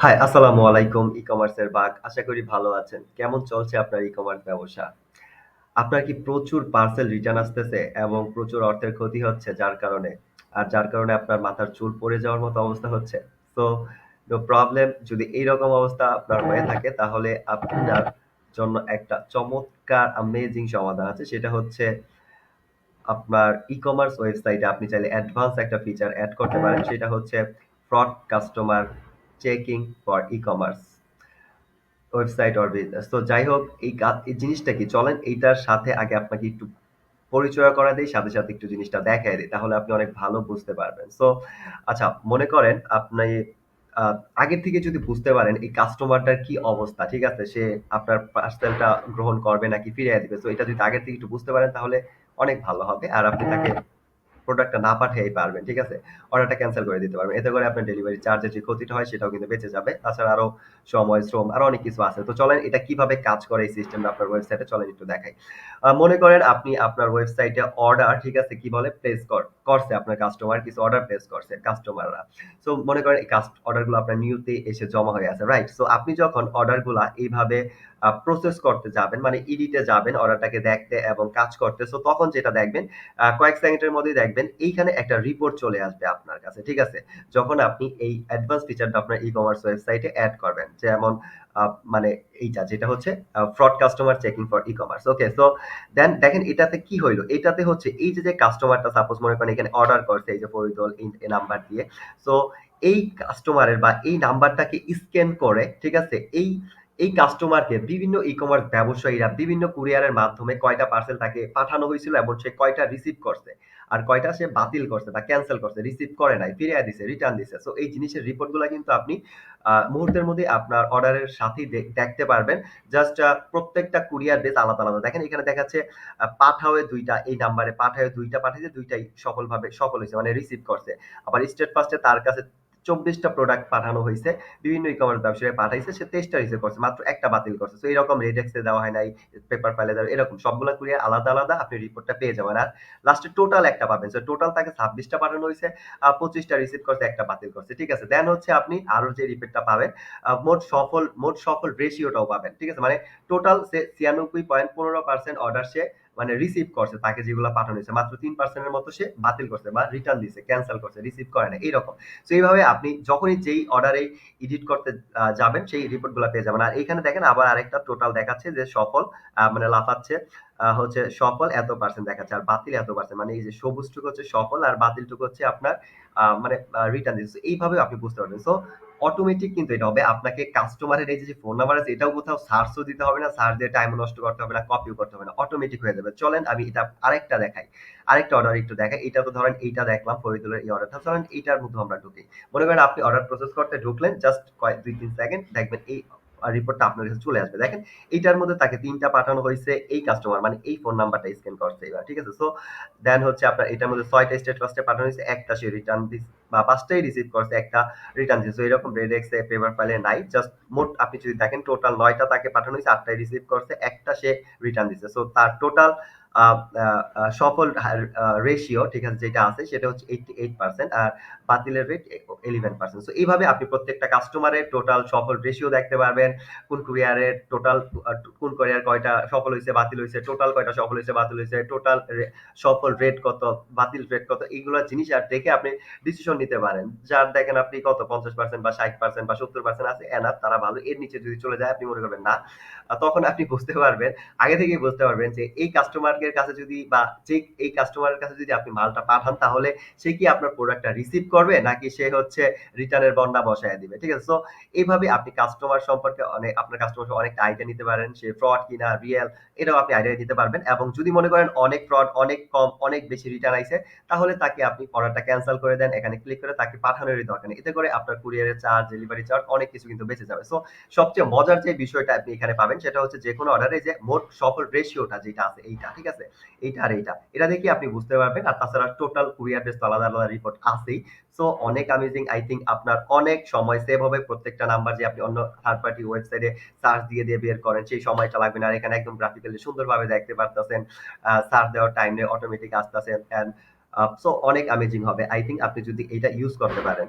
High, আসসালামু আলাইকুম ই-কমার্সের বাক। আশা করি ভালো আছেন। কেমন চলছে আপনার ই-কমার্স ব্যবসা? আপনার কি প্রচুর পার্সেল রিটার্ন আসতেছে এবং প্রচুর অর্থের ক্ষতি হচ্ছে যার কারণে? আর যার কারণে আপনার মাথার চুল পড়ে যাওয়ার মতো অবস্থা হচ্ছে? সো নো প্রবলেম যদি এইরকম অবস্থা আপনার হয়ে থাকে তাহলে আপনার জন্য একটা চমৎকার অ্যামেজিং সমাধান আছে। সেটা হচ্ছে আপনার ই-কমার্স ওয়েবসাইটে আপনি চাইলে অ্যাডভান্স একটা ফিচার অ্যাড করতে পারেন। সেটা হচ্ছে fraud customer checking for e-commerce website or business. তো যাই হোক এই জিনিসটা কি? চলেন এইটার সাথে আগে আপনাকে একটু পরিচয় করায় দেই, সাথে, সাথে একটু জিনিসটা দেখায় দেই। তাহলে আপনি অনেক ভালো বুঝতে পারবেন। সো আচ্ছা মনে করেন আপনি আ আগের থেকে যদি বুঝতে পারেন এই কাস্টমারটার কি অবস্থা, ঠিক আছে? সে আপনার পার্সেলটা গ্রহণ করবে নাকি ফিরাইয়া দিবে। সো এটা যদি আগের থেকে একটু বুঝতে পারেন তাহলে অনেক ভালো হবে। আর আপনি তাকে প্রোডাক্টটা না পাঠিয়েই পারবেন। ঠিক আছে? অর্ডারটা ক্যানসেল করে দিতে পারবেন। এতে করে আপনার ডেলিভারি চার্জের যে ক্ষতিটা হয় সেটাও কিন্তু বেঁচে যাবে। তাছাড়া আরও সময়, শ্রম আরও অনেক কিছু আছে। তো চলেন এটা কীভাবে কাজ করে এই সিস্টেমটা আপনার ওয়েবসাইটে চলেন একটু দেখাই। মনে করেন আপনি আপনার ওয়েবসাইটে অর্ডার ঠিক আছে? কি বলে? প্লেস কর করছে আপনার কাস্টমার কিছু অর্ডার প্লেস করছে কাস্টমাররা। সো মনে করেন এই কাস্ট অর্ডারগুলো আপনার নিউতে এসে জমা হয়ে আছে। রাইট? সো আপনি যখন অর্ডারগুলা এইভাবে প্রসেস করতে যাবেন মানে ইডিটে যাবেন অর্ডারটাকে দেখতে এবং কাজ করতে। সো তখন যেটা দেখবেন কয়েক সেকেন্ডের মধ্যেই দেখবেন এইখানে একটা রিপোর্ট চলে আসবে আপনার কাছে। ঠিক আছে? যখন আপনি এই অ্যাডভান্স ফিচারটা আপনার ই-কমার্স ওয়েবসাইটে এড করবেন। যেমন মানে এইটা যেটা হচ্ছে fraud customer checking for e-commerce. Okay so then দেখেন এটাতে কি হইল এটাতে হচ্ছে এই যে, যে কাস্টমারটা সাপোজ মনে করেন এখানে অর্ডার করছে এই যে ফরিদুল এই নাম্বার দিয়ে। সো এই কাস্টমারের বা এই নাম্বারটাকে স্ক্যান করে ঠিক আছে? এই এই কাস্টমারকে বিভিন্ন ই-কমার্স ব্যবসায়ীরা বিভিন্ন কুরিয়ারের মাধ্যমে কয়টা পার্সেল তাকে পাঠানো হয়েছিল এবং সে কয়টা রিসিভ করছে। আর কয়টা সে বাতিল করছে বা ক্যানসেল করছে, রিসিভ করে নাই, ফিরাইয়া দিছে, রিটার্ন দিছে। সো এই জিনিসের রিপোর্টগুলা কিন্তু আপনি মুহূর্তের মধ্যে আপনার অর্ডারের সাথেই দেখতে পারবেন। জাস্ট প্রত্যেকটা কুরিয়ার বেস আলাদা, আলাদা। দেখেন এখানে দেখাচ্ছে পাঠাওয়ে ২ টা এই নাম্বারে পাঠাওয়ে দুইটা পাঠিয়েছে দুইটাই সফলভাবে সফল হইছে মানে রিসিভ করছে। আবার স্টেট ফার্স্টে তার কাছে ২৪ টা প্রোডাক্ট পাঠানো হয়েছে বিভিন্ন ই-কমার্স ব্যবসায়ী পাঠাইছে। সে ২৩ টা রিসিভ করছে। মাত্র একটা বাতিল করছে। সো এরকম রেডেক্স এ দেওয়া হয় নাই, পেপার ফাইলে দেওয়া এরকম সবগুলা কুরিয়ার আলাদা, আলাদা আপনি রিপোর্টটা পেয়ে যাবেন। আর লাস্টে টোটাল একটা পাবেন। টোটাল তাকে ছাব্বিশটা পাঠানো হয়েছে আ ২৫ টা রিসিভ করছে, একটা বাতিল করছে। ঠিক আছে? দেন হচ্ছে আপনি আরও যে রিপোর্টটা পাবেন, মোট সফল মোট সফল রেশিওটাও পাবেন। ঠিক আছে? মানে টোটাল সে ৯৬.১৫% অর্ডার সে মানে রিসিভ করছে তাকে যেগুলা পাঠানো হইছে। মাত্র ৩% এর মতো সে বাতিল করছে বা রিটার্ন দিছে, ক্যানসেল করছে, রিসিভ করে নাই এরকম। সো এইভাবে আপনি যখনই যেই অর্ডারে এডিট করতে যাবেন সেই রিপোর্টগুলা পেয়ে যাবেন। আর এইখানে দেখেন আবার আরেকটা টোটাল দেখাচ্ছে যে সফল মানে লাফাচ্ছে হচ্ছে সফল এত পার্সেন্ট দেখাচ্ছে। আর বাতিল এত পার্সেন্ট মানে এই যে সবুজটুকু হচ্ছে সফল আর বাতিলটুকু হচ্ছে আপনার মানে রিটার্ন দিছে। এইভাবেও আপনি বুঝতে পারবেন। সো অটোমেটিক কিন্তু এটা হবে। আপনাকে কাস্টমারের এই যে, ফোন নাম্বার আছে এটাও কোথাও সার্চও দিতে হবে না। সার্চ দিয়ে টাইমও নষ্ট করতে হবে না, কপিও করতে হবে না। অটোমেটিক হয়ে যাবে। চলেন আমি এটা আরেকটা দেখাই। আরেকটা অর্ডার একটু দেখাই। এটা তো ধরেন এইটা দেখলাম ফরিদুলের এই অর্ডারটা। চলেন এইটার মধ্যে আমরা ঢুকি। মনে করেন আপনি অর্ডার প্রসেস করতে ঢুকলেন জাস্ট কয়েক ২-৩ সেকেন্ড দেখবেন এই রিপোর্টটা আপনার কাছে চলে আসবে। দেখেন এইটার মধ্যে তাকে ৩ টা পাঠানো হইছে এই কাস্টমার মানে এই ফোন নাম্বারটা স্ক্যান করছে এবার। ঠিক আছে? সো দেন হচ্ছে আপনার এটার মধ্যে ৬ টা স্টেট পাঠানো হইছে, ১ টা সে রিটার্ন দিছে বা পাঁচটাই রিসিভ করছে, একটা রিটার্ন দিয়েছে এরকম রেড এক্স পেপার ফাইলে নাই। জাস্ট মোট আপনি যদি দেখেন টোটাল নয়টা তাকে পাঠানো হয়েছে আটটাই রিসিভ করছে, ১ টা সে রিটার্ন দিচ্ছে সো তার টোটাল সফল রেশিও ঠিক আছে যেটা আছে সেটা হচ্ছে 88% আর বাতিলের রেট এ 11%। সো এইভাবে আপনি প্রত্যেকটা কাস্টমারের টোটাল সফল রেশিও দেখতে পারবেন। কোন কুরিয়ারের টোটাল কোন কুরিয়ার কয়টা সফল হয়েছে বাতিল হয়েছে টোটাল কয়টা সফল হয়েছে বাতিল হয়েছে টোটাল সফল রেট কত, বাতিল রেট কত এইগুলো জিনিস আর দেখে আপনি ডিসিশন নিতে পারেন। যার দেখেন আপনি কত ৫০% বা ৬০% বা ৭০% আছে এনাফ তারা ভালো। এর নিচে যদি চলে যায় আপনি মনে করবেন না। তখন আপনি বুঝতে পারবেন, আগে থেকেই বুঝতে পারবেন যে এই কাস্টমার এর কাছে যদি বা যে এই কাস্টমারের কাছে যদি আপনি মালটা পাঠান তাহলে সে কি আপনার প্রোডাক্টটা রিসিভ করবে নাকি সে হচ্ছে রিটার্ন এর বন্যা বসায়া দিবে। ঠিক আছে? সো এভাবে আপনি কাস্টমার সম্পর্কে অনেক আপনার কাস্টমার অনেকটা আইডিয়া নিতে পারেন। সে ফ্রড কিনা রিয়াল এটাও আপনি আইডিয়া নিতে পারবেন এবং যদি মনে করেন অনেক ফ্রড, অনেক কম, অনেক বেশি রিটার্ন আইছে তাহলে তাকে আপনি অর্ডারটা ক্যান্সেল করে দেন। এখানে ক্লিক করে তাকে পাঠানোরই দরকার নেই। এতে করে আপনার কুরিয়ারের চার্জ, ডেলিভারি চার্জ অনেক কিছু কিন্তু বেঁচে যাবে। সো সবচেয়ে মজার যে বিষয়টা আপনি এখানে পাবেন সেটা হচ্ছে যেকোনো অর্ডারে যে মোট সফল রেশিওটা যেটা আছে এইটা। ঠিক আছে? এইটা আর এইটা। এটা দেখে আপনি বুঝতে পারবেন। আর তাছাড়া টোটাল কুরিয়ার বেস আলাদা, আলাদা রিপোর্ট আছেই। সো অনেক অ্যামেজিং আই থিংক আপনার অনেক সময় সেভ হবে। প্রত্যেকটা নাম্বার যে আপনি অন্য থার্ড পার্টি ওয়েবসাইটে সার্চ দিয়ে, দিয়ে বের করেন সেই সময়টা লাগবে না। আর এখানে একদম গ্রাফিক্যালি সুন্দরভাবে দেখতে পারতেছেন। সার্চ দেওয়ার টাইম নেই, অটোমেটিক আসতেছে অ্যান্ড সো অনেক অ্যামেজিং হবে। আই থিঙ্ক আপনি যদি এটা ইউজ করতে পারেন।